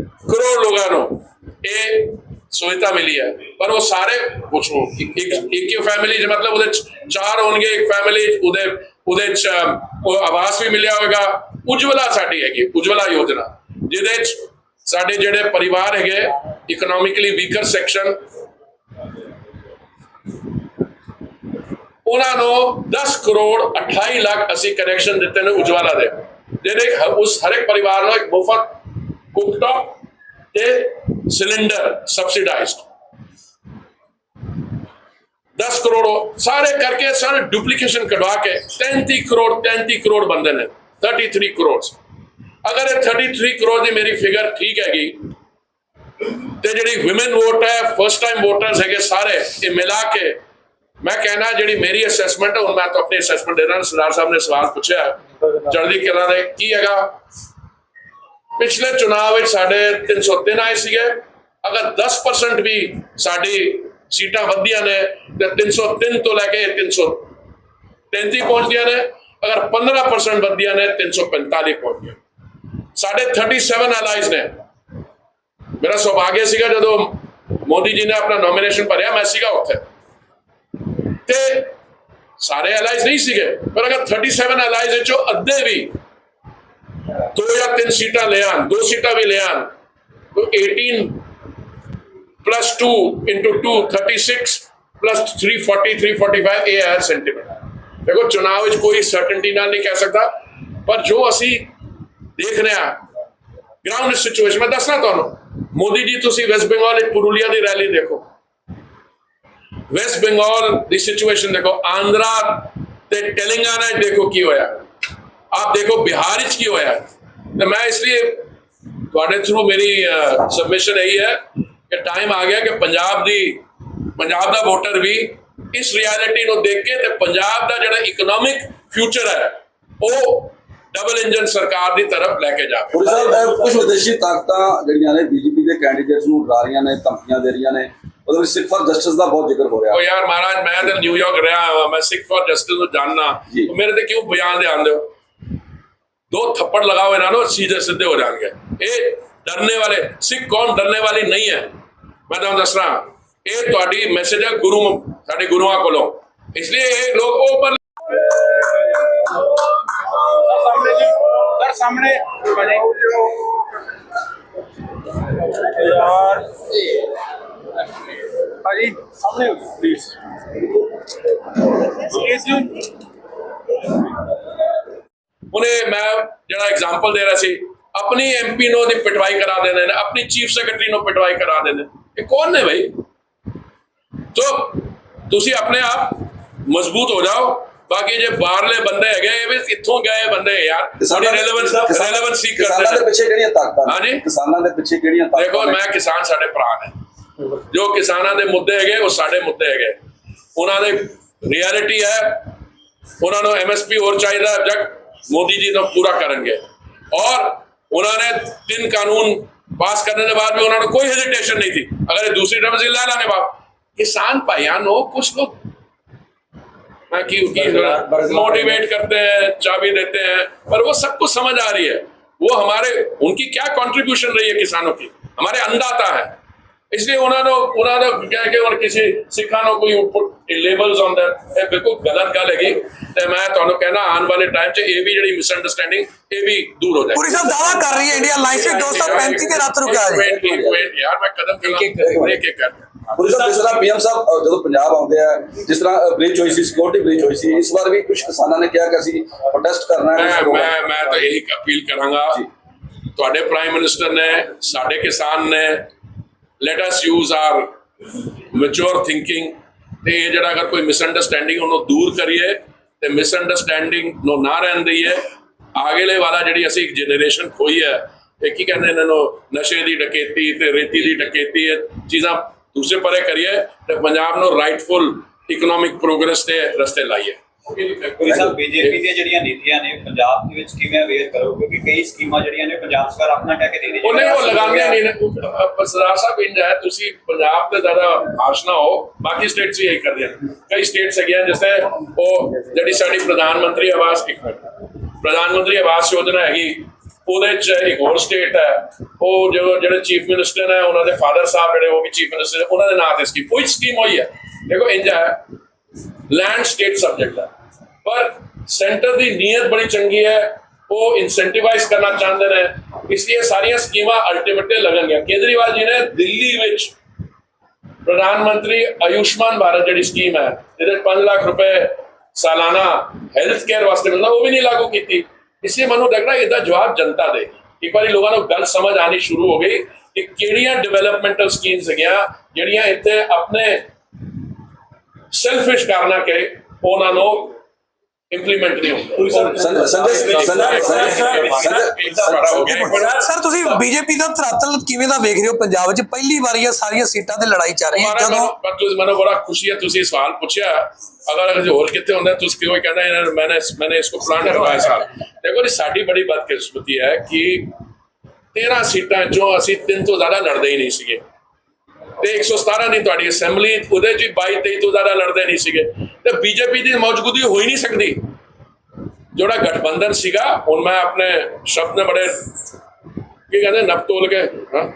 ਕਰੋੜ ਲੋਕਾਂ ਨੂੰ ਇਹ ਸੁਵਿਧਾ ਮਿਲੀ ਹੈ। ਪਰ ਉਹ ਸਾਰੇ ਪੁੱਛੋ, ਇੱਕ ਇੱਕ ਹੀ ਫੈਮਿਲੀ ਚ ਮਤਲਬ ਉਹਦੇ ਚਾਰ ਹੋਣਗੇ, ਇੱਕ ਫੈਮਿਲੀ ਉਹਦੇ ਉਹਦੇ ਚ ਉਹ ਆਵਾਸ ਵੀ ਮਿਲਿਆ ਹੋਵੇਗਾ। ਉਜਵਲਾ ਸਾਡੀ ਹੈਗੀ, ਉਜਵਲਾ ਯੋਜਨਾ, ਜਿਹਦੇ ਚ ਸਾਡੇ ਜਿਹੜੇ ਪਰਿਵਾਰ ਹੈਗੇ ਇਕਨੋਮਿਕਲੀ ਵੀਕਰ ਸੈਕਸ਼ਨ ਉਹਨਾਂ ਨੂੰ 10 ਕਰੋੜ 28 ਲੱਖ ਅਸੀਂ ਕਨੈਕਸ਼ਨ ਦਿੱਤੇ ਨੇ ਉਜਵਾਲਾ ਦੇ। ਜਿਹਦੇ ਉਸ ਹਰ ਇੱਕ ਪਰਿਵਾਰ ਨੂੰ ਇੱਕ ਮੁਫਤ ਕੁਕਟਾਪ ਤੇ ਸਿਲੰਡਰ ਸਬਸਿਡਾਈਜ਼ਡ 10 ਕਰੋੜ ਸਾਰੇ ਕਰਕੇ ਸਾਰੇ ਡੁਪਲੀਕੇਸ਼ਨ ਕਢਵਾ ਕੇ 33 ਕਰੋੜ 33 ਕਰੋੜ ਬੰਦੇ ਨੇ 33 ਕਰੋੜ ਅਗਰ ਇਹ 33 ਕਰੋੜ ਦੀ ਮੇਰੀ ਫਿਗਰ ਠੀਕ ਹੈਗੀ ਤੇ ਜਿਹੜੀ ਔਮਨ ਵੋਟ ਹੈ ਫਸਟ ਟਾਈਮ ਵੋਟਰਸ ਹੈਗੇ ਸਾਰੇ ਇਹ ਮਿਲਾ ਕੇ ਮੈਂ ਕਹਿਣਾ ਜਿਹੜੀ ਮੇਰੀ ਅਸੈਸਮੈਂਟ ਹੁਣ ਮੈਂ ਤਾਂ ਆਪਣੀ ਅਸੈਸਮੈਂਟ ਦੇ ਰਿਹਾ ਸਰਦਾਰ ਸਾਹਿਬ ਨੇ ਸਵਾਲ ਪੁੱਛਿਆ ਚੜ੍ਹਦੀ ਕਲਾ ਦੇ ਕੀ ਹੈਗਾ ਪਿਛਲੇ ਚੁਣਾਵ ਵਿੱਚ ਸਾਡੇ 303 ਆਏ ਸੀਗੇ ਅਗਰ 10% ਵੀ ਸਾਡੀ ਸੀਟਾਂ ਵਧੀਆਂ ਨੇ ਤੇ 303 ਤੋਂ ਲੈ ਕੇ 333 ਪਹੁੰਚਦੀਆਂ ਨੇ ਅਗਰ 15% ਵਧੀਆਂ ਨੇ 345 ਪਹੁੰਚਦੀਆਂ ਸਾਡੇ 37 ਅਲਾਈਜ਼ ਨੇ ਮੇਰਾ ਸੁਭਾਗਿਆ ਸੀਗਾ ਜਦੋਂ ਮੋਦੀ ਜੀ ਨੇ ਆਪਣਾ ਨੋਮੀਨੇਸ਼ਨ ਭਰਿਆ ਮੈਂ ਸੀਗਾ ਉੱਥੇ ਤੇ ਸਾਰੇ ਅਲਾਈਜ਼ ਨਹੀਂ ਸੀਗੇ ਪਰ ਅਗਰ 37 ਅਲਾਈਜ਼ ਵਿੱਚੋਂ ਅੱਧੇ ਵੀ ਦੋ ਜਾਂ ਤਿੰਨ ਸੀਟਾਂ ਲੈ ਆਣ ਦੋ ਸੀਟਾਂ ਵੀ ਲੈ ਆਣ ਤਾਂ 18 plus 2 into 2 36 plus 340 345 ਇਹ ਹੈ ਸੈਂਟੀਮੈਂਟ ਦੇਖੋ ਚੁਣਾਵ ਵਿੱਚ ਕੋਈ ਸਰਟਨਟੀ ਨਾਲ ਨਹੀਂ ਕਹਿ ਸਕਦਾ, ਪਰ ਜੋ ਅਸੀਂ ਦੇਖ ਰਹੇ ਹਾਂ ਗਰਾਊਂਡ ਸਿਚੁਏਸ਼ਨ ਮੈਂ ਦੱਸਣਾ ਤੁਹਾਨੂੰ, ਮੋਦੀ ਜੀ, ਤੁਸੀਂ ਵੈਸਟ ਬੰਗਾਲ ਵਿੱਚ ਪੁਰੁਲੀਆ ਦੀ ਰੈਲੀ ਦੇਖੋ। ਵੈਸਟ ਬੰਗਾਲ ਦੀ ਸਿਚੁਏਸ਼ਨ ਦੇਖੋ, ਆਂਧਰਾ ਤੇ ਤੇਲੰਗਾਨਾ 'ਚ ਦੇਖੋ ਕੀ ਹੋਇਆ। ਆਪ ਦੇਖੋ, ਬਿਹਾਰ ਵਿੱਚ ਕੀ ਹੋਇਆ। ਤੇ ਮੈਂ ਇਸ ਲਈ ਤੁਹਾਡੇ ਥਰੂ ਮੇਰੀ ਸਬਮਿਸ਼ਨ ਇਹੀ ਹੈ ਕਿ ਟਾਈਮ ਆ ਗਿਆ ਕਿ ਪੰਜਾਬ ਦੀ ਪੰਜਾਬ ਦਾ ਵੋਟਰ ਵੀ ਇਸ ਰਿਐਲਿਟੀ ਨੂੰ ਦੇਖ ਕੇ ਤੇ ਪੰਜਾਬ ਦਾ ਜਿਹੜਾ ਇਕਨੋਮਿਕ ਫਿਊਚਰ ਹੈ ਉਹ ਡਬਲ ਇੰਜਨ ਸਰਕਾਰ ਦੀ ਤਰਫ ਲੈ ਕੇ ਜਾਵੇ। ਪੁਰੀ ਸਾਹਿਬ ਕੁਝ ਵਿਦੇਸ਼ੀ ਤਾਕਤਾਂ ਜਿਹੜੀਆਂ ਨੇ ਬੀਜੇਪੀ ਦੇ ਕੈਂਡੀਡੇਟਸ ਨੂੰ ਡਰਾ ਰਹੀਆਂ ਨੇ ਧਮਕੀਆਂ ਦੇ ਰਹੀਆਂ ਨੇ ਉਹਦੇ ਵਿੱਚ ਸਿੱਖ ਫਾਰ ਜਸਟਿਸ ਦਾ ਬਹੁਤ ਜ਼ਿਕਰ ਹੋ ਰਿਹਾ। ਉਹ ਯਾਰ ਮਹਾਰਾਜ ਮੈਂ ਤਾਂ ਨਿਊਯਾਰਕ ਰਿਹਾ ਮੈਂ ਸਿੱਖ ਫॉर ਜਸਟਿਸ ਨੂੰ ਜਾਣਨਾ। ਮੇਰੇ ਤੇ ਕਿਉਂ ਬਿਆਨ ਦੇ ਆਂਦੇ ਹੋ? ਦੋ ਥੱਪੜ ਲਗਾਓ ਇਹਨਾਂ ਨੂੰ ਸੀਧੇ ਸਿੱਧੇ ਹੋ ਜਾਣਗੇ ਇਹ ਡਰਨੇ ਵਾਲੇ ਸਿੱਖ ਕੌਮ ਡਰਨੇ ਵਾਲੀ ਨਹੀਂ ਹੈ ਮੈਂ ਤੁਹਾਨੂੰ ਦੱਸਣਾ ਇਹ ਤੁਹਾਡੀ ਮੈਸੇਜ ਹੈ ਗੁਰੂ ਸਾਡੇ ਗੁਰੂਆਂ ਕੋਲੋਂ ਇਸ ਲਈ ਇਹ ਲੋਕ ਉਹ ਪਰ ਸਾਹਮਣੇ ਜੀ ਸਰ ਸਾਹਮਣੇ ਬਣੇ ਯਾਰ ਭਾਜੀ ਸਾਹਮਣੇ ਉਹਨੇ ਮੈਂ ਜਿਹੜਾ ਐਗਜ਼ਾਮਪਲ ਦੇ ਰਿਹਾ ਸੀ ਆਪਣੀ ਐਮਪੀ ਨੂੰ ਉਹਦੀ ਪਿਟਵਾਈ ਕਰਾ ਦਿੰਦੇ ਨੇ ਆਪਣੀ ਚੀਫ ਸੈਕਟਰੀ ਨੂੰ ਪਿਟਵਾਈ ਕਰਾ ਦਿੰਦੇ ਇਹ ਕੌਣ ਨੇ ਭਾਈ ਤੋ ਤੁਸੀਂ ਆਪਣੇ ਆਪ ਮਜ਼ਬੂਤ ਹੋ ਜਾਓ। ਬਾਕੀ ਜੇ ਬਾਹਰਲੇ ਬੰਦੇ ਹੈਗੇ ਇਹ ਵੀ ਕਿੱਥੋਂ ਗਏ ਬੰਦੇ? ਯਾਰ ਸਾਡੀ ਰੈਲੇਵੈਂਸ ਰੈਲੇਵੈਂਸ ਸੀਕ ਕਿਸਾਨਾਂ ਕਰਦੇ ਦੇ ਨੇ ਪਿੱਛੇ ਕਿਹੜੀਆਂ ਤਾਕਤਾਂ ਹਾਂਜੀ। ਕਿਸਾਨਾਂ ਦੇ ਪਿੱਛੇ ਕਿਹੜੀਆਂ ਤਾਕਤਾਂ ਦੇਖੋ? ਮੈਂ ਕਿਸਾਨ ਸਾਡੇ ਭਰਾ ਨੇ। ਜੋ ਕਿਸਾਨਾਂ ਦੇ ਮੁੱਦੇ ਹੈਗੇ ਉਹ ਸਾਡੇ ਮੁੱਦੇ ਹੈਗੇ। ਉਹਨਾਂ ਦੇ ਰਿਐਲਿਟੀ ਹੈ। ਉਹਨਾਂ ਨੂੰ ਐਮਐਸਪੀ ਹੋਰ ਚਾਹੀਦਾ ਹੈ, मोदी जी तो पूरा करेंगे। और उन्होंने तीन कानून पास करने के बाद भी उन्होंने कोई हेजिटेशन नहीं थी। अगर दूसरी टर्म से ला लाने बाप। किसान पायान हो कुछ लोग मोटिवेट करते हैं चाबी देते हैं पर वो सब कुछ समझ आ रही है। वो हमारे उनकी क्या कंट्रीब्यूशन रही है किसानों की? हमारे अंदाता है। ਇਸ ਲਈ ਉਹਨਾਂ ਨੂੰ ਉਹਨਾਂ ਦਾ ਕਹਿ ਕੇ ਹੁਣ ਕਿਸੇ ਸਿੱਖਾਂ ਨੂੰ ਕੋਈ ਆਊਟਪੁੱਟ ਲੇਬਲਸ ਆਉਂਦਾ ਇਹ ਬਿਲਕੁਲ ਗਲਤ ਗੱਲ ਹੈਗੀ ਤੇ ਮੈਂ ਤੁਹਾਨੂੰ ਕਹਿਣਾ ਆਉਣ ਵਾਲੇ ਟਾਈਮ 'ਚ ਇਹ ਵੀ ਜਿਹੜੀ ਮਿਸ ਅੰਡਰਸਟੈਂਡਿੰਗ ਇਹ ਵੀ ਦੂਰ ਹੋ ਜਾਏਗੀ ਪੂਰੀ ਸਾਹਿਬ ਦਾਵਾ ਕਰ ਰਹੀ ਹੈ ਇੰਡੀਆ ਲਾਈਫ ਦੇ 235 ਦੇ ਰਾਤ ਰੁਕਿਆ ਹੈ ਯਾਰ ਮੈਂ ਕਦਮ ਇੱਕ ਇੱਕ ਕਰ ਪੁਲਿਸ ਸਾਹਿਬ ਜਿਸ ਤਰ੍ਹਾਂ ਪੀਐਮ ਸਾਹਿਬ ਜਦੋਂ ਪੰਜਾਬ ਆਉਂਦੇ ਆ ਜਿਸ ਤਰ੍ਹਾਂ ਬ੍ਰਿਜ ਹੋਈ ਸੀ ਸਿਕਿਉਰਿਟੀ ਬ੍ਰਿਜ ਹੋਈ ਸੀ ਇਸ ਵਾਰ ਵੀ ਕੁਝ ਕਿਸਾਨਾਂ ਨੇ ਕਿਹਾ ਕਿ ਅਸੀਂ ਪ੍ਰੋਟੈਸਟ ਕਰਨਾ ਹੈ ਮੈਂ ਮੈਂ ਤਾਂ ਇਹੀ ਅਪੀਲ ਕਰਾਂਗਾ ਤੁਹਾਡੇ ਪ੍ਰਾਈਮ ਮਿਨਿਸਟਰ ਨੇ ਸਾਡੇ ਕਿਸਾਨ ਨੇ let us use our mature thinking ਤੇ ਇਹ ਜਿਹੜਾ ਅਗਰ ਕੋਈ ਮਿਸਅੰਡਰਸਟੈਂਡਿੰਗ ਉਹਨੂੰ ਦੂਰ ਕਰੀਏ, ਤੇ ਮਿਸਅੰਡਰਸਟੈਂਡਿੰਗ ਨੂੰ ਨਾ ਰਹਿਣ ਦਈਏ, ਆਗੇਲੇ ਵਾਲਾ ਜਿਹੜੀ ਅਸੀਂ ਜਨਰੇਸ਼ਨ ਖੋਈ ਹੈ, ਇਹ ਕੀ ਕਹਿੰਦੇ ਇਹਨਾਂ? ਨੂੰ ਨਸ਼ੇ ਦੀ ਡਕੈਤੀ ਤੇ ਰੇਤੀ ਦੀ ਡਕੈਤੀ, ਇਹ ਚੀਜ਼ਾਂ ਦੂਸਰੇ ਪਰੇ ਕਰੀਏ, ਤੇ ਪੰਜਾਬ ਨੂੰ ਰਾਈਟਫੁਲ ਇਕਨੋਮਿਕ ਪ੍ਰੋਗਰੈਸ ਤੇ ਰਸਤੇ ਲਾਈਏ। ਕੋਈ ਸਾਹਿਬ ਬੀਜੇਪੀ ਦੀਆਂ ਜਿਹੜੀਆਂ ਨੀਤੀਆਂ ਨੇ, ਪੰਜਾਬ ਦੇ ਵਿੱਚ ਕਿਵੇਂ ਅਵੇਅਰ ਕਰੋਗੇ? ਕਿਉਂਕਿ ਕਈ ਸਕੀਮਾਂ ਜਿਹੜੀਆਂ ਨੇ ਪੰਜਾਬ ਸਰਕਾਰ ਆਪਣਾ ਕਹਿ ਕੇ ਦੇ ਰਹੀ ਹੈ। ਉਹਨੇ ਉਹ ਲਗਾਉਂਦੇ ਨਹੀਂ ਨੇ। ਸਰਦਾਰ ਸਾਹਿਬ ਇੰਜ ਹੈ, ਤੁਸੀਂ ਪੰਜਾਬ ਤੇ ਜ਼ਿਆਦਾ ਆਸ਼ਨਾ ਹੋ। ਬਾਕੀ ਸਟੇਟਸ ਵੀ ਇਹੀ ਕਰਦੇ ਹਨ ਕਈ ਸਟੇਟਸ ਹੈਗੀਆਂ ਜਿਵੇਂ ਉਹ ਜਿਹੜੀ ਸਾਡੀ ਪ੍ਰਧਾਨ ਮੰਤਰੀ ਆਵਾਸ ਇੱਕ ਪ੍ਰਧਾਨ ਮੰਤਰੀ ਆਵਾਸ ਯੋਜਨਾ ਹੈਗੀ, ਉਹਦੇ ਚ ਇੱਕ ਹੋਰ ਸਟੇਟ ਹੈ। ਉਹ ਜੋ ਜਿਹੜੇ ਚੀਫ ਮਿਨਿਸਟਰ ਹੈ ਉਹਨਾਂ ਦੇ ਫਾਦਰ ਸਾਹਿਬ ਜਿਹੜੇ, ਉਹ ਵੀ ਚੀਫ ਮਿਨਿਸਟਰ ਉਹਨਾਂ ਦੇ ਨਾਂ ਤੇ ਸਕੀਮ ਕੋਈ ਸਕੀਮ ਹੋਈ ਹੈ? ਦੇਖੋ ਇੰਜ ਹੈ ਲੈਂਡ ਸਟੇਟ ਸਬਜੈਕਟ ਹੈ। ਪਰ ਸੈਂਟਰ ਦੀ ਨੀਅਤ ਬੜੀ ਚੰਗੀ ਹੈ, ਉਹ ਇਨਸੈਂਟੀਵਾਈਜ਼ ਕਰਨਾ ਚਾਹੁੰਦੇ ਨੇ। ਇਸ ਲਈ ਇਹ ਸਾਰੀਆਂ ਸਕੀਮਾਂ ਅਲਟੀਮੇਟਲੀ ਲੱਗਣਗੀਆਂ। ਕੇਜਰੀਵਾਲ ਜੀ ਨੇ ਦਿੱਲੀ ਵਿੱਚ ਪ੍ਰਧਾਨ ਮੰਤਰੀ ਆਯੁਸ਼ਮਾਨ ਭਾਰਤ ਜਿਹੜੀ ਸਕੀਮ ਹੈ, ਜਿਹਦੇ 5 ਲੱਖ ਰੁਪਏ ਸਾਲਾਨਾ ਹੈਲਥ ਕੇਅਰ ਵਾਸਤੇ ਮਿਲਦਾ, ਉਹ ਵੀ ਨਹੀਂ ਲਾਗੂ ਕੀਤੀ। ਇਸ ਲਈ ਮੈਨੂੰ ਲੱਗਦਾ ਇਹਦਾ ਜਵਾਬ ਜਨਤਾ ਦੇ। ਇੱਕ ਵਾਰੀ ਲੋਕਾਂ ਨੂੰ ਗੱਲ ਸਮਝ ਆਣੀ ਸ਼ੁਰੂ ਹੋ ਗਈ ਕਿ ਕਿਹੜੀਆਂ ਡਿਵੈਲਪਮੈਂਟਲ ਸਕੀਮਸ ਹੈਗੀਆਂ, ਜਿਹੜੀਆਂ ਇੱਥੇ ਆਪਣੇ ਸੈਲਫਿਸ਼ ਕਾਰਨਾਂ ਕੇ ਉਹਨਾਂ ਨੂੰ ਇੰਪਲੀਮੈਂਟ ਨਹੀਂ ਹੁੰਦਾ। ਸੰਜੇ ਸੰਜੇ ਸੰਜੇ ਸਰ ਤੁਸੀਂ ਬੀਜੇਪੀ ਦਾ ਧਰਾਤਲ ਕਿਵੇਂ ਦਾ ਵੇਖ ਰਹੇ ਹੋ? ਪੰਜਾਬ ਵਿੱਚ ਪਹਿਲੀ ਵਾਰੀ ਸਾਰੀਆਂ ਸੀਟਾਂ ਤੇ ਲੜਾਈ ਚੱਲ ਰਹੀ ਹੈ। ਜਦੋਂ ਤੁਸੀਂ ਮੈਨੂੰ ਬੜਾ ਖੁਸ਼ੀ ਹੈ ਤੁਸੀਂ ਸਵਾਲ ਪੁੱਛਿਆ। ਅਗਰ ਅਗਰ ਹੋਰ ਕਿਤੇ ਹੁੰਦਾ ਤੁਸੀਂ ਕਿਉਂ ਕਹਿੰਦਾ ਇਹਨਾਂ ਨੇ ਮੈਨੇ ਮੈਨੇ ਇਸ ਕੋ ਪਲਾਨ ਕਰਵਾਇਆ ਸਾਲ। ਦੇਖੋ ਜੀ ਸਾਡੀ ਬੜੀ ਬਦਕਿਸਮਤੀ ਹੈ ਕਿ 13 ਸੀਟਾਂ ਚੋਂ ਅਸੀਂ ਤਿੰਨ ਤੋਂ ਜ਼ਿਆਦਾ ਲੜਦੇ ਹੀ ਨਹੀਂ ਸੀਗੇ। ਤੇ 117 ਦੀ ਤੁਹਾਡੀ ਅਸੈਂਬਲੀ, ਉਹਦੇ ਚ 22 23 ਤੋਂ ਜ਼ਿਆਦਾ ਲੜਦੇ ਨਹੀਂ ਸੀਗੇ। ਤੇ ਬੀਜੇਪੀ ਦੀ ਮੌਜੂਦਗੀ ਹੋ ਹੀ ਨਹੀਂ ਸਕਦੀ। ਜਿਹੜਾ ਗਠਬੰਧਨ ਸੀਗਾ, ਹੁਣ ਮੈਂ ਆਪਣੇ ਸ਼ਬਦ ਨੇ ਬੜੇ, ਕੀ ਕਹਿੰਦੇ, ਨਪਤੋਲ ਕੇ, ਹਾਂ।